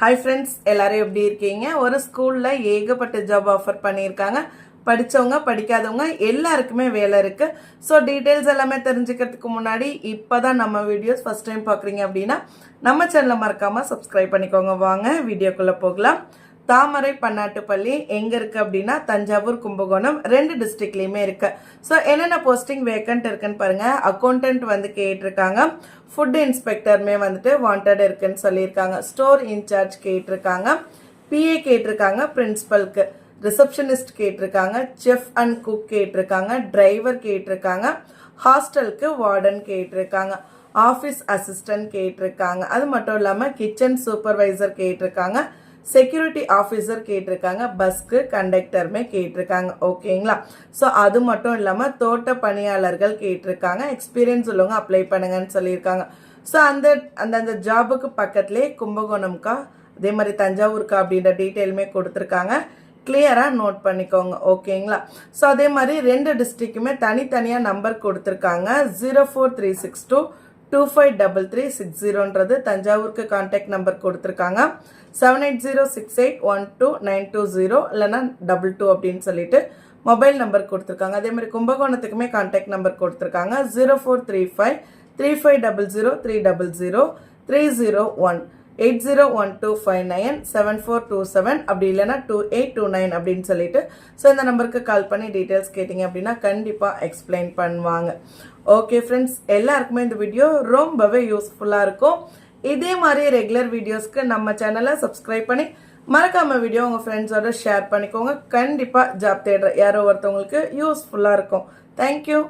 Hi friends எல்லாரும் எப்படி இருக்கீங்க? ஒரு ஸ்கூல்ல ஏகப்பட்ட ஜாப் ஆஃபர் பண்ணியிருக்காங்க. படிச்சவங்க படிக்காதவங்க எல்லாருக்குமே வேலை இருக்கு. ஸோ டீட்டெயில்ஸ் எல்லாமே தெரிஞ்சுக்கிறதுக்கு முன்னாடி இப்போ தான் நம்ம வீடியோஸ் ஃபஸ்ட் டைம் பார்க்குறீங்க அப்படின்னா நம்ம சேனலை மறக்காமல் சப்ஸ்கிரைப் பண்ணிக்கோங்க. வாங்க வீடியோக்குள்ளே போகலாம். தாமரை பன்னாட்டுப்பள்ளி எங்கே இருக்குது அப்படின்னா தஞ்சாவூர் கும்பகோணம் ரெண்டு டிஸ்ட்ரிக்ட்லேயுமே இருக்குது ஸோ என்னென்ன போஸ்டிங் வேக்கண்ட் இருக்குன்னு பாருங்கள் அக்கௌண்டன்ட் வந்து கேட்டிருக்காங்க. ஃபுட் இன்ஸ்பெக்டருமே வந்துட்டு வாண்டட் இருக்குன்னு சொல்லியிருக்காங்க. ஸ்டோர் இன்சார்ஜ் கேட்டிருக்காங்க. பிஏ கேட்டிருக்காங்க பிரின்சிபல்க்கு ரிசப்ஷனிஸ்ட் கேட்டிருக்காங்க. செஃப் அண்ட் குக் கேட்டிருக்காங்க. டிரைவர் கேட்டிருக்காங்க. ஹாஸ்டலுக்கு வார்டன் கேட்டிருக்காங்க. ஆஃபீஸ் அசிஸ்டன்ட் கேட்டிருக்காங்க. அது மட்டும் இல்லாமல் கிச்சன் சூப்பர்வைசர் கேட்டிருக்காங்க. செக்யூரிட்டி ஆஃபீஸர் கேட்டிருக்காங்க பஸ்க்கு கண்டக்டருமே கேட்டிருக்காங்க ஓகேங்களா ஸோ அது மட்டும் இல்லாமல் தோட்ட பணியாளர்கள் கேட்டிருக்காங்க எக்ஸ்பீரியன்ஸ் உள்ளவங்க அப்ளை பண்ணுங்கன்னு சொல்லியிருக்காங்க. ஸோ அந்த அந்தந்த ஜாபுக்கு பக்கத்துலேயே கும்பகோணம்க்கா அதே மாதிரி தஞ்சாவூர்க்கா அப்படின்ற டீட்டெயிலுமே கொடுத்துருக்காங்க. கிளியராக நோட் பண்ணிக்கோங்க ஓகேங்களா ஸோ அதே மாதிரி ரெண்டு டிஸ்ட்ரிக்குமே தனித்தனியாக நம்பர் கொடுத்துருக்காங்க zero four three six two two five double three six ஜீரோன்றது தஞ்சாவூருக்கு கான்டாக்ட் நம்பர் கொடுத்துருக்காங்க. Seven eight zero six eight one two nine two zero இல்லைனா டபுள் டூ அப்படின்னு சொல்லிட்டு மொபைல் நம்பர் கொடுத்துருக்காங்க. அதே மாதிரி கும்பகோணத்துக்குமே கான்டாக்ட் நம்பர் கொடுத்துருக்காங்க. Zero four three five three five double zero three double zero three zero one eight zero one two five nine seven four two seven அப்படி இல்லைனா டூ எயிட் டூ நைன் அப்படின்னு சொல்லிட்டு. So இந்த நம்பருக்கு கால் பண்ணி details கேட்டிங்க அப்படின்னா கண்டிப்பாக எக்ஸ்பிளைன் பண்ணுவாங்க. ஓகே ஃப்ரெண்ட்ஸ் எல்லாருக்குமே இந்த வீடியோ ரொம்பவே யூஸ்ஃபுல்லாக இருக்கும். இதே மாதிரி ரெகுலர் வீடியோஸ்க்கு நம்ம சேனலை சப்ஸ்கிரைப் பண்ணி மறக்காம வீடியோ உங்கள் ஃப்ரெண்ட்ஸோட ஷேர் பண்ணிக்கோங்க. கண்டிப்பாக ஜாப் தேடுற யாரோ ஒருத்தவங்களுக்கு யூஸ்ஃபுல்லாக இருக்கும். தேங்க்யூ